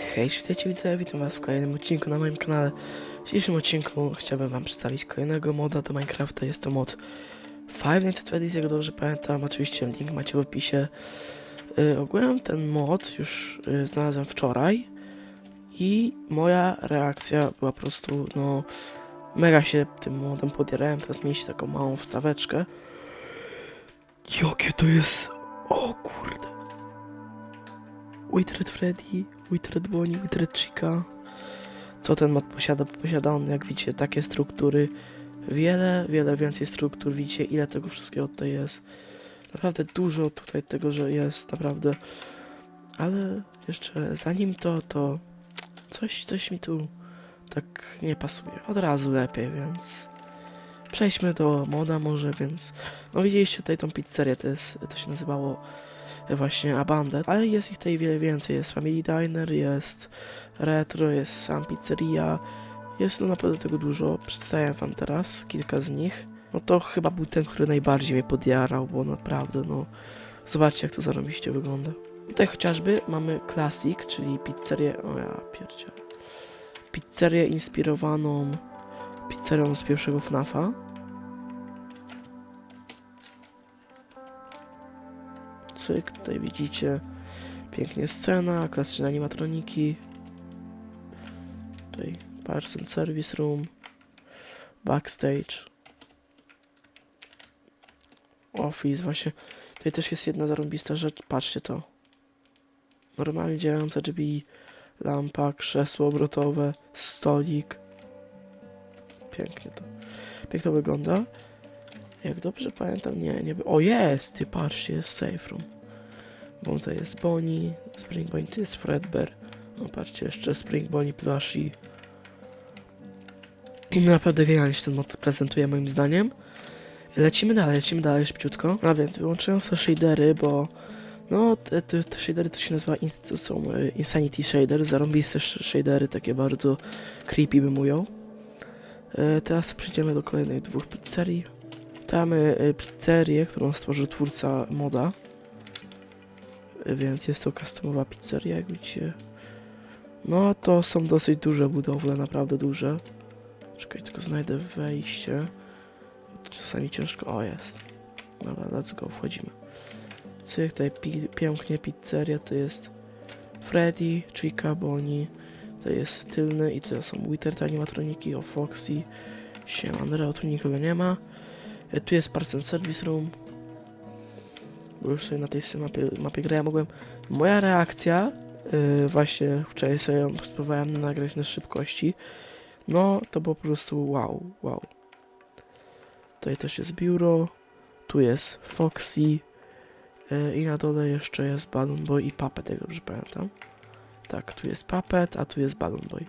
Hej, witajcie widzowie, witam was w kolejnym odcinku na moim kanale. W dzisiejszym odcinku chciałbym wam przedstawić kolejnego moda do Minecrafta. Jest to mod Five Nights at Freddy's, jak dobrze pamiętam. Oczywiście link macie w opisie. Yy, ten mod już yy, znalazłem wczoraj i moja reakcja była po prostu, no, mega się tym modem podjarałem. Teraz mieliście taką małą wstaweczkę. Jakie to jest... O kurde. Witred Freddy, Witred Bonnie, Witred Chica. Co ten mod posiada? Posiada on, jak widzicie, takie struktury. Wiele, wiele więcej struktur. Widzicie, ile tego wszystkiego tutaj jest. Naprawdę dużo tutaj tego, że jest, naprawdę. Ale jeszcze zanim to, to coś, coś mi tu tak nie pasuje. Od razu lepiej, więc przejdźmy do moda może, więc no widzieliście tutaj tą pizzerię, to jest, to się nazywało właśnie Abandoned, ale jest ich tutaj wiele więcej. Jest Family Diner, jest Retro, jest Sam Pizzeria. Jest no naprawdę tego dużo. Przedstawiam wam teraz kilka z nich. No to chyba był ten, który najbardziej mnie podjarał, bo naprawdę no... Zobaczcie jak to zarobiście wygląda. Tutaj chociażby mamy Classic, czyli pizzerię... O ja pierdzie. Pizzerię inspirowaną pizzerią z pierwszego FNAFa. Cyk, tutaj widzicie pięknie scena, klasyczne animatroniki. Tutaj Parts and Service Room, Backstage, Office, właśnie. Tutaj też jest jedna zarąbista rzecz, patrzcie to. Normalnie działające drzwi, lampa, krzesło obrotowe, stolik. Pięknie to. Pięknie to wygląda. Jak dobrze pamiętam, nie, nie. O, jest! Ty patrzcie, jest safe room. Bo tutaj jest Bonnie, Spring Bonnie, to jest Fredbear. No patrzcie, jeszcze Spring Bonnie Plushie. Naprawdę genialnie się ten mod prezentuje moim zdaniem. Lecimy dalej, lecimy dalej szybciutko. A więc wyłączyłem sobie shadery, bo no te, te, te shadery to się nazywa ins są e, Insanity Shader, zarąbiste sh- shadery, takie bardzo creepy bym ujął. E, teraz przejdziemy do kolejnych dwóch pizzerii. Mamy e, pizzerię, którą stworzył twórca moda. E, Więc jest to customowa pizzeria, jak widzicie. No to są dosyć duże budowle, naprawdę duże. Czekaj, tylko znajdę wejście. Czasami ciężko. O, jest. Dobra, let's go, wchodzimy. Cyk, tutaj pi pięknie pizzeria, to jest Freddy, Chica, Bonnie. To jest tylny i to są Withered animatroniki o Foxy. Siemanero, tu nikogo nie ma. E, Tu jest and Service Room. Bo już sobie na tej mapie, mapie grałem, mogłem... Moja reakcja, yy, właśnie wczoraj sobie ją spróbowałem nagrać na szybkości. No, to po prostu wow, wow. Tutaj też jest biuro. Tu jest Foxy. yy, I na dole jeszcze jest Balloon Boy i Puppet, jak dobrze pamiętam. Tak, tu jest Puppet, a tu jest Balloon Boy.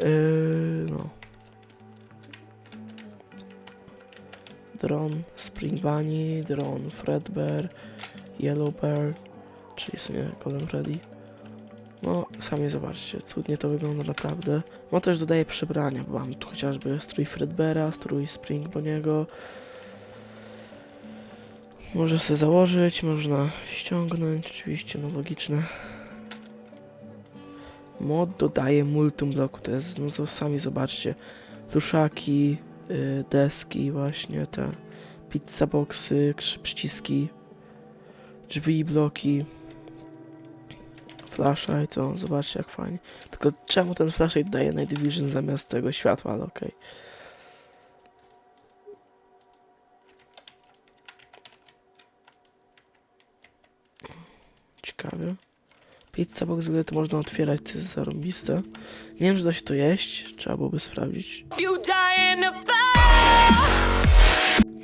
Yy, no. Dron Spring Bunny, Dron Fredbear, Yellow Bear, czyli w sumie Golden Freddy. No, sami zobaczcie, cudnie to wygląda naprawdę. No też dodaję przebrania, bo mam tu chociażby strój Fredbeara, strój Spring Boniego. Może sobie założyć, można ściągnąć, oczywiście, no logiczne. Mod dodaje multum bloku, to jest, no sami zobaczcie, tuszaki, y, deski właśnie, te pizza boxy, przyciski, drzwi, bloki, flashlight, to zobaczcie jak fajnie. Tylko czemu ten flashlight daje Night Vision zamiast tego światła, ale okej. Ciekawe. Pizza box w ogóle to można otwierać, to jest zarąbiste. Nie wiem, czy da się to jeść, trzeba byłoby sprawdzić.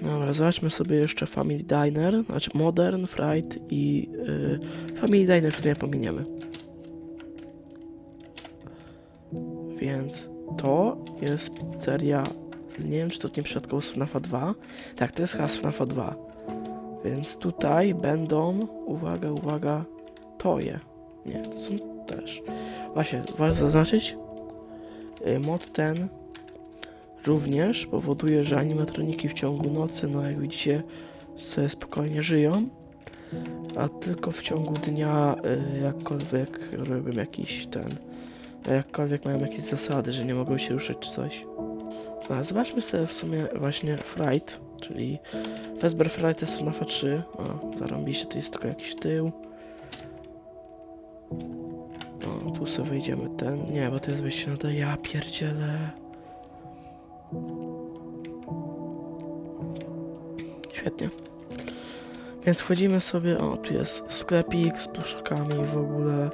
Dobra, zobaczmy sobie jeszcze Family Diner, znaczy Modern, Fright i y, Family Diner, który nie pominiemy. Więc to jest pizzeria, nie wiem czy to nie przypadkowo z FNAFa 2. Tak, to jest chyba z FNAFa 2. Więc tutaj będą, uwaga, uwaga, toje. Nie, to są też. Właśnie, warto zaznaczyć, y, mod ten również powoduje, że animatroniki w ciągu nocy, no jak widzicie, sobie spokojnie żyją. a tylko w ciągu dnia y, jakkolwiek robią jakiś ten, jakkolwiek mają jakieś zasady, że nie mogą się ruszać czy coś. A zobaczmy sobie w sumie właśnie Fright, czyli Vesper Fright jest FNAF 3. O, zarąbiście, to jest tylko jakiś tył. O, tu sobie wejdziemy ten. Nie, bo to jest wejście na to. Ja pierdzielę. Świetnie. Więc wchodzimy sobie. O, tu jest sklepik z pluszakami w ogóle.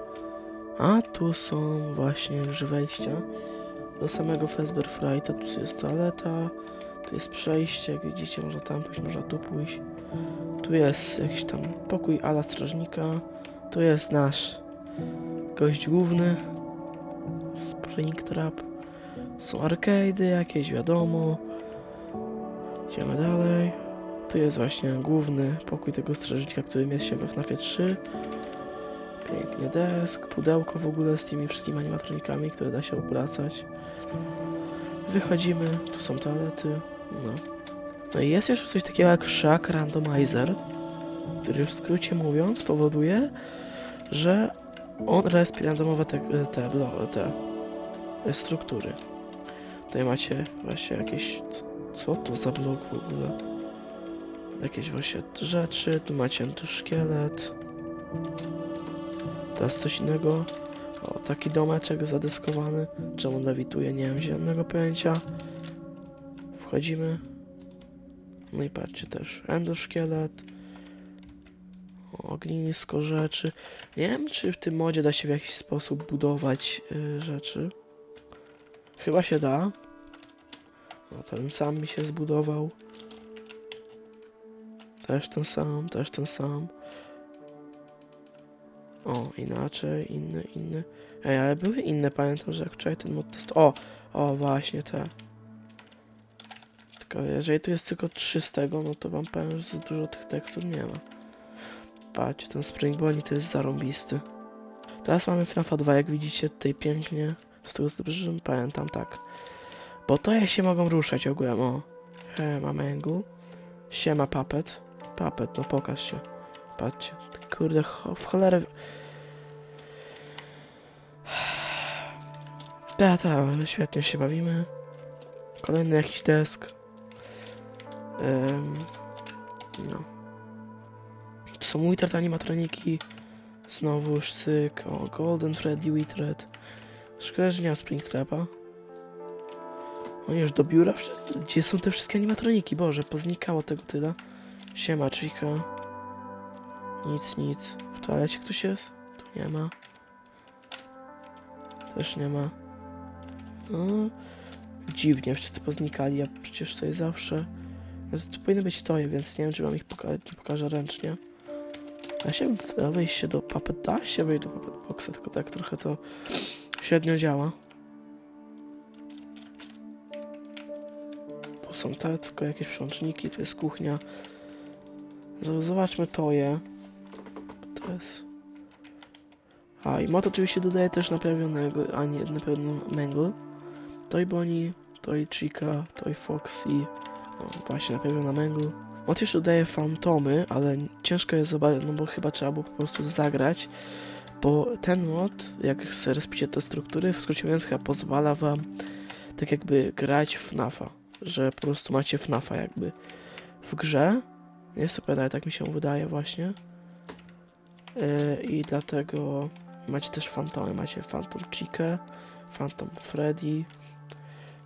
A tu są właśnie już wejścia do samego Fazbear. Tu jest toaleta. Tu jest przejście, jak widzicie, można tam pójść, można tu pójść. Tu jest jakiś tam pokój ala strażnika. Tu jest nasz gość główny. Springtrap. Są arcady jakieś, wiadomo. Idziemy dalej. Tu jest właśnie główny pokój tego strażnika, który mieści się we FNAFie 3. Pięknie desk, pudełko w ogóle z tymi wszystkimi animatronikami, które da się obracać. Wychodzimy, tu są toalety, no. No i jest jeszcze coś takiego jak Shack Randomizer, który w skrócie mówiąc powoduje, że on respi randomowe te, te, te, te struktury. Tutaj macie właśnie jakieś, co to za blok w ogóle? Jakieś właśnie rzeczy, tu macie tu szkielet. Teraz coś innego. O, taki domeczek zadeskowany. Czemu lewituje, nie mam zielonego pojęcia. Wchodzimy. No i patrzcie też, endoszkielet. Ognisko rzeczy. Nie wiem, czy w tym modzie da się w jakiś sposób budować y, rzeczy. Chyba się da. No, ten sam mi się zbudował. Też ten sam, też ten sam. O, inaczej, inny, inny. Ej, ale były inne, pamiętam, że jak wczoraj ten mod test... O, o, właśnie te. Tylko jeżeli tu jest tylko 3 z tego, no to wam powiem, że za dużo tych tekstur nie ma. Patrzcie, ten Spring Bonnie to jest zarąbisty. Teraz mamy FNAF 2, jak widzicie tutaj pięknie. Z tego dobrze pamiętam, tak. Bo to je się mogą ruszać ogółem, o. He, mamy Angle. Siema, Puppet. Puppet, no pokaż się. Patrzcie. Kurde, cho w cholerę... Ta, ta, świetnie się bawimy. Kolejny jakiś desk. Ym, no. Są Withered animatroniki. Znowu cyk. O, Golden Freddy Withered. Szkoda, że nie ma Springtrapa. Oni już do biura wszyscy. Gdzie są te wszystkie animatroniki? Boże, poznikało tego tyle. Siema, Chica. Nic, nic. W toalecie ktoś jest? Tu nie ma. Też nie ma. No, dziwnie, wszyscy poznikali, a przecież to jest zawsze... No to, to powinny być toje, więc nie wiem, czy mam ich poka pokażę ręcznie. Da się wejść się do Puppet, da się wejść do Puppet Boxa, tylko tak trochę to średnio działa. Tu są te, tylko jakieś przełączniki, tu jest kuchnia. Zobaczmy toje. To jest... A, i mod oczywiście dodaje też naprawionego, a nie naprawioną Mangle. Toy Bonnie, Toy Chica, Toy Foxy, o, właśnie naprawiona Mangle. Jeszcze dodaje fantomy, ale ciężko jest zobaczyć, no bo chyba trzeba było po prostu zagrać, bo ten mod, jak sobie rozpicie te struktury, w skrócie mówiąc, chyba pozwala wam tak jakby grać w FNAFa, że po prostu macie FNAFa jakby w grze. Nie jest to ale tak mi się wydaje właśnie. Yy, I dlatego macie też fantomy, macie Phantom Chica, Phantom Freddy,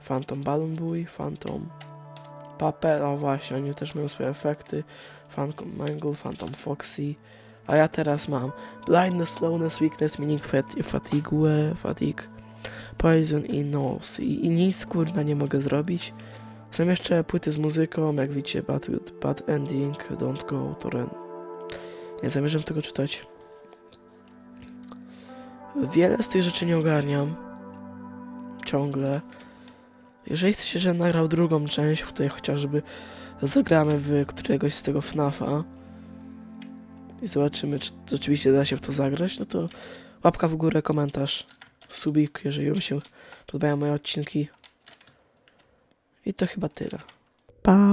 Phantom Balloon Boy, Phantom Puppet, o właśnie, oni też mają swoje efekty, Phantom Mangle, Phantom Foxy, a ja teraz mam Blindness, Slowness, Weakness, Meaning fat- Fatigue, Fatigue, Poison i Nose I, i nic kurna nie mogę zrobić. Są jeszcze płyty z muzyką, jak widzicie, Bad, bad Ending, Don't Go, Torrent. Nie zamierzam tego czytać. Wiele z tych rzeczy nie ogarniam. Ciągle. Jeżeli chcecie, żebym nagrał drugą część, w której chociażby zagramy w któregoś z tego FNAFa i zobaczymy, czy rzeczywiście da się w to zagrać, no to łapka w górę, komentarz, subik, jeżeli wam się podobają moje odcinki. I to chyba tyle. Pa,